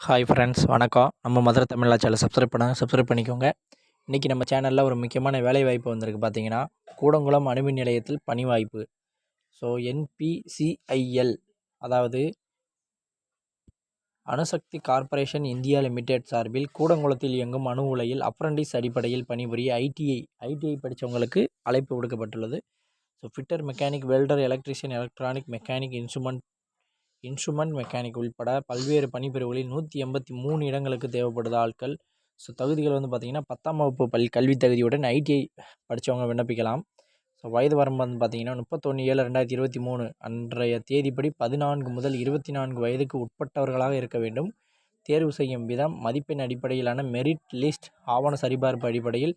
Hi friends வணக்கம். நம்ம மதுரை தமிழா channel subscribe பண்ணாங்க சப்ஸ்கிரைப் பண்ணிக்கோங்க. இன்றைக்கி நம்ம சேனலில் ஒரு முக்கியமான வேலை வாய்ப்பு வந்திருக்கு பார்த்தீங்கன்னா கூடங்குளம் அணுமின் நிலையத்தில் பணி வாய்ப்பு. ஸோ என்பிசிஐஎல் அதாவது அணுசக்தி கார்ப்பரேஷன் இந்தியா லிமிடெட் சார்பில் கூடங்குளத்தில் இயங்கும் அணு உலையில் அப்ரண்டிஸ் அடிப்படையில் பணிபுரிய ஐடிஐ ஐடிஐ படித்தவங்களுக்கு அழைப்பு விடுக்கப்பட்டுள்ளது. So fitter mechanic welder electrician electronic mechanic instrument instrument mechanic உள்பட பல்வேறு பணிப்பிரிவுகளில் நூற்றி எண்பத்தி மூணு இடங்களுக்கு தேவைப்படுது ஆட்கள். ஸோ தகுதிகள் வந்து பார்த்திங்கன்னா பத்தாம் வகுப்பு பல் கல்வி தகுதியுடன் ஐடிஐ படித்தவங்க விண்ணப்பிக்கலாம். ஸோ வயது வரம்பு வந்து பார்த்திங்கன்னா முப்பத்தொன்று ஏழு ரெண்டாயிரத்தி இருபத்தி மூணு. அன்றைய தேதிப்படி பதினான்கு முதல் இருபத்தி நான்கு வயதுக்கு உட்பட்டவர்களாக இருக்க வேண்டும். தேர்வு செய்யும் விதம் மதிப்பெண் அடிப்படையிலான மெரிட் லிஸ்ட் ஆவண சரிபார்ப்பு அடிப்படையில்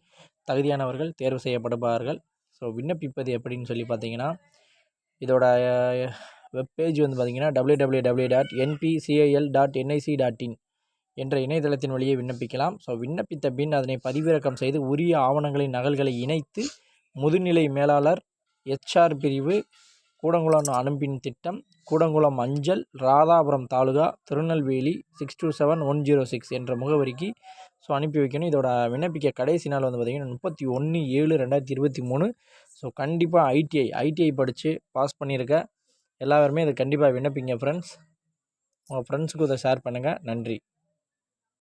தகுதியானவர்கள் தேர்வு செய்யப்படுவார்கள். ஸோ விண்ணப்பிப்பது எப்படின்னு சொல்லி பார்த்தீங்கன்னா இதோட வெப்பேஜ் வந்து பார்த்திங்கன்னா W W W dot NPCIL dot NIC dot in என்ற இணையதளத்தின் வழியே விண்ணப்பிக்கலாம். ஸோ விண்ணப்பித்த பின் அதனை பதிவிறக்கம் செய்து உரிய ஆவணங்களின் நகல்களை இணைத்து முதுநிலை மேலாளர் எச்ஆர் பிரிவு கூடங்குளம் அனுப்பின் திட்டம் கூடங்குளம் அஞ்சல் Radhapuram taluka Tirunelveli six two seven one zero six என்ற முகவரிக்கு ஸோ அனுப்பி வைக்கணும். இதோட விண்ணப்பிக்க கடைசி நாள் வந்து பார்த்திங்கன்னா முப்பத்தி ஒன்று ஏழு ரெண்டாயிரத்தி இருபத்தி மூணு. ஸோ கண்டிப்பாக ஐடிஐ ஐடிஐ படித்து பாஸ் பண்ணியிருக்க எல்லாருமே இதை கண்டிப்பாக விண்ணப்பிங்க ஃப்ரெண்ட்ஸ் உங்கள் ஃப்ரெண்ட்ஸுக்கு இதை ஷேர் பண்ணுங்கள் நன்றி.